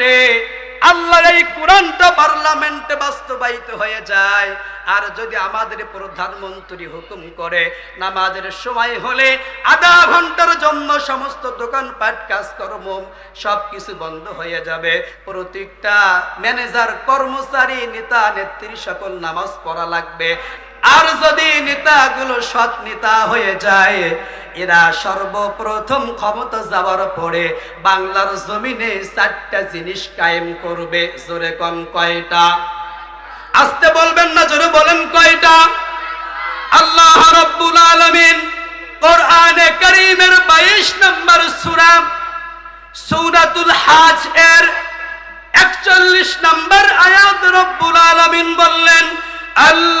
পার্লামেন্টে আল্লাহর এই কোরআনটা পার্লামেন্টে বাস্তবায়িত হয়ে যায়। আর যদি আমাদের প্রধানমন্ত্রী হুকুম করে, নামাজের সময় হলে আধা ঘণ্টার জন্য সমস্ত দোকানপাট কাজকর্ম সব কিছু বন্ধ হয়ে যাবে। প্রত্যেকটা ম্যানেজার, কর্মচারী, নেতা, নেত্রী সকল নামাজ পড়া লাগবে। আর যদি নেতাগুলো সৎ নেতা হয়ে যায় এরা সর্বপ্রথম ক্ষমতা যাওয়ার পরে বাংলার জমিনে চারটা জিনিস কায়েম করবে। জোরে কন কয়টা? আসতে বলবেন না, জোরে বলেন কয়টা? আল্লাহ রব্বুল আলমিন কোরআনে করিমের বাইশ নম্বর সুরা, সৌরাতুল হাজ এর একচল্লিশ নম্বর আয়াত রব্বুল আলমিন বললেন আল্লাহ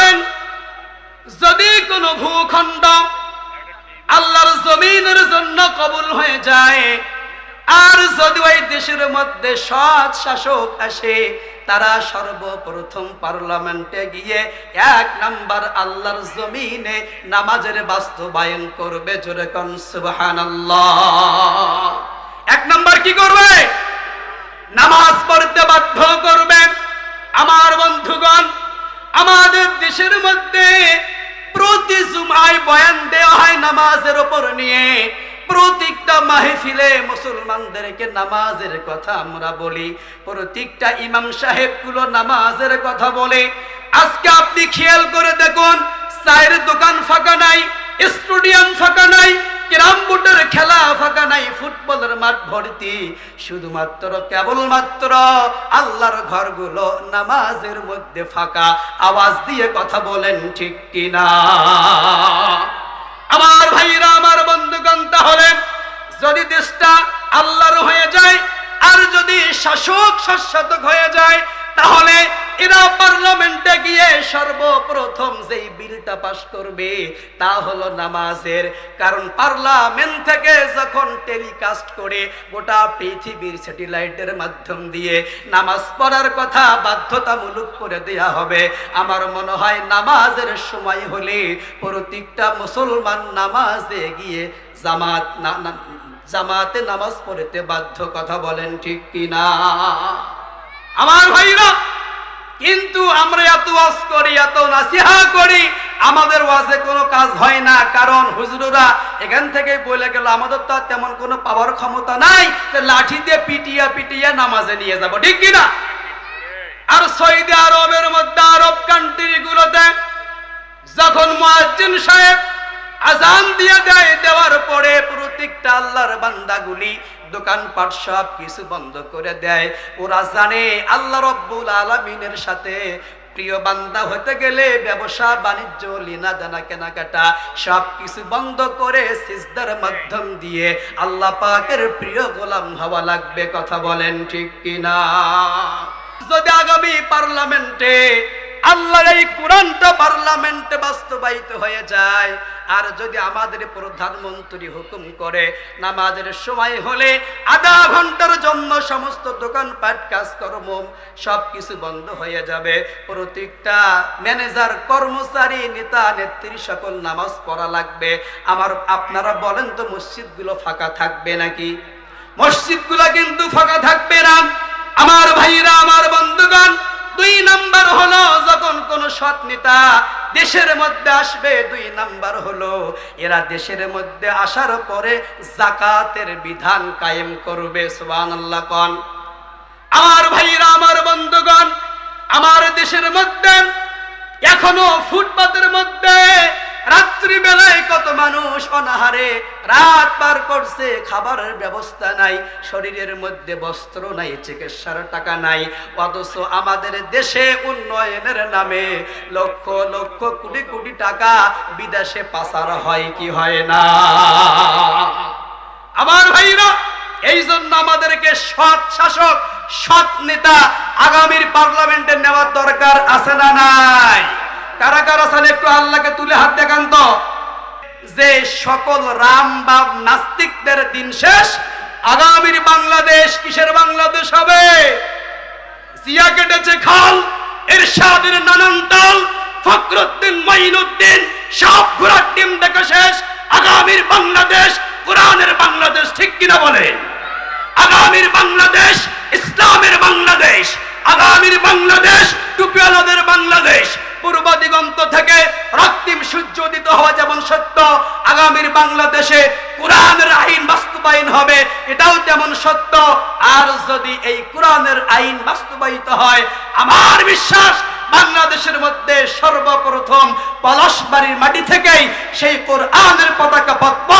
বলেন, যদি কোনো ভূখণ্ড আল্লাহর জমিনের জন্য কবুল হয়ে যায়, আর যদি ওই দেশের মধ্যে সৎ শাসক আসে, তারা সর্বপ্রথম পার্লামেন্টে গিয়ে এক নাম্বার আল্লাহর জমিনে নামাজের বাস্তবায়ন করবে। জোরে কন এক নাম্বার কি করবে? নামাজ পড়তে বাধ্য করবে। আমার বন্ধুগণ আমাদের দেশের মধ্যে প্রতি জুমায় বয়ান দেওয়া হয় নামাজের ওপর নিয়ে। প্রত্যেকটা মাহফিলে মুসলমানদেরকে নামাজের কথা আমরা বলি। প্রত্যেকটা ইমাম সাহেবগুলো নামাজের কথা বলে। আজকে আপনি খেয়াল করে দেখুন, চায়ের দোকান ফাঁকা নাই, স্টুডিয়াম ফাঁকা নাই ক্যারাম বোর্ডের খেলা ফাঁকা নাই, ফুটবলের মাঠ ভর্তি। শুধুমাত্র কেবলমাত্র আল্লাহর ঘরগুলো নামাজের মধ্যে ফাঁকা। আওয়াজ দিয়ে কথা বলেন ঠিক কিনা? আমার ভাইরা, আমার বন্ধুগণ, তাহলে যদি দেশটা আল্লাহর হয়ে যায়, আর যদি শাসক শাসক হয়ে যায়, তাহলে এরা পার্লামেন্টে গিয়ে সর্বপ্রথম যেই বিলটা পাশ করবে, তা হলো নামাজের। কারণ পার্লামেন্ট থেকে যখন টেলিকাস্ট করে গোটা পৃথিবীর স্যাটেলাইটের মাধ্যম দিয়ে নামাজ পড়ার কথা বাধ্যতামূলক করে দেয়া হবে, আমার মনে হয় নামাজের সময় হলে প্রত্যেকটা মুসলমান নামাজে গিয়ে জামাত না, জামাতে নামাজ পড়তে বাধ্য, কথা বলেন ঠিক কিনা? আমার ভাইরা কিন্তু আমরা এত ওয়াজ করি, এত নাসিহা করি, আমাদের ওয়াজে কোনো কাজ হয় না। কারণ হুজুররা এখান থেকে বলে গেল, আমাদের তো তেমন কোনো পাওয়ার ক্ষমতা নাই যে লাঠি দিয়ে পিটিয়া পিটিয়া নামাজে নিয়ে যাব। ঠিক কিনা? আর সৌদি আরবের মধ্যে আরব কান্ট্রি গুলোতে যখন মুয়াজ্জিন সাহেব আজান দিয়ে দেয়, দেওয়ার পরে প্রত্যেকটা আল্লাহর বান্দাগুলি দোকানপাট সব কিছু বন্ধ করে দেয়। ওরা জানে আল্লাহ রব্বুল আলমিনের সাথে প্রিয় বান্দা হতে গেলে ব্যবসা, বাণিজ্য লিনা দানা কেনাকাটা সব কিছু বন্ধ করে সিজদার মাধ্যম দিয়ে আল্লাহ পাকের প্রিয় গোলাম হওয়া লাগবে, কথা বলেন ঠিক কিনা? যদি আগামী পার্লামেন্টে আল্লাহর এই কোরআনটা পার্লামেন্টে বাস্তবায়িত হয়ে যায়। আর যদি আমাদের প্রধানমন্ত্রী হুকুম করে, নামাজের সময় হলে আধা ঘণ্টার জন্য সমস্ত দোকানপাট কাজকর্ম সব কিছু বন্ধ হয়ে যাবে। প্রত্যেকটা ম্যানেজার, কর্মচারী, নেতা, নেত্রী সকল নামাজ পড়া লাগবে। আমার, আপনারা বলেন তো মসজিদগুলো ফাঁকা থাকবে নাকি? মসজিদগুলো কিন্তু ফাঁকা থাকবে না। আমার ভাইরা, আমার বন্ধুগণ দুই নাম্বার হলো, যখন কোন সৎ নেতা দেশের মধ্যে আসবে, দুই নাম্বার হলো, এরা দেশের মধ্যে আসার পরে জাকাতের বিধান কায়েম করবে, সুবহানাল্লাহ কন। আমার ভাইরা, আমার বন্ধুগণ, আমার দেশের মধ্যে, এখনও ফুটপাতের মধ্যে মানুষ অনাহারে, রাত পার করছে, খাবারের ব্যবস্থা নাই, শরীরের মধ্যে বস্ত্র নাই, চিকিৎসার টাকা নাই, অথচ আমাদের দেশে উন্নয়নের নামে লক্ষ লক্ষ কোটি কোটি টাকা বিদেশে পাচার হয়, কি হয় না? আমার ভাইরা এই জন্য আমাদেরকে সৎ শাসক, সৎ নেতা আগামীর পার্লামেন্টে নেওয়ার দরকার আছে না নাই? কারা কারা আছেন? একটু আল্লাহকে তুলে হাত দেখান তো। যে সকল রামবাব নাস্তিকদের দিন শেষ, আগামীর বাংলাদেশ কিসের বাংলাদেশ হবে? জিয়া কেটেছে খাল, এরশাদের নানান তাল, ফখরুদ্দিন মাইনুদ্দিন সব ঘোরার টিম দেখা শেষ, আগামীর বাংলাদেশ কোরআনের বাংলাদেশ ঠিক কিনা বলেন আগামীর বাংলাদেশ ইসলামের বাংলাদেশ, আগামীর বাংলাদেশ টুপিওয়ালাদের বাংলাদেশ, পূর্ব দিগন্ত থেকে হওয়া যেমন সত্য, আগামীর বাংলাদেশে কোরআনের আইন বাস্তবায়ন হবে, এটাও তেমন সত্য। আর যদি এই কোরআনের আইন বাস্তবায়িত হয়, আমার বিশ্বাস বাংলাদেশের মধ্যে সর্বপ্রথম পলাশবাড়ির মাটি থেকেই সেই কোরআনের পতাকা পদ্ম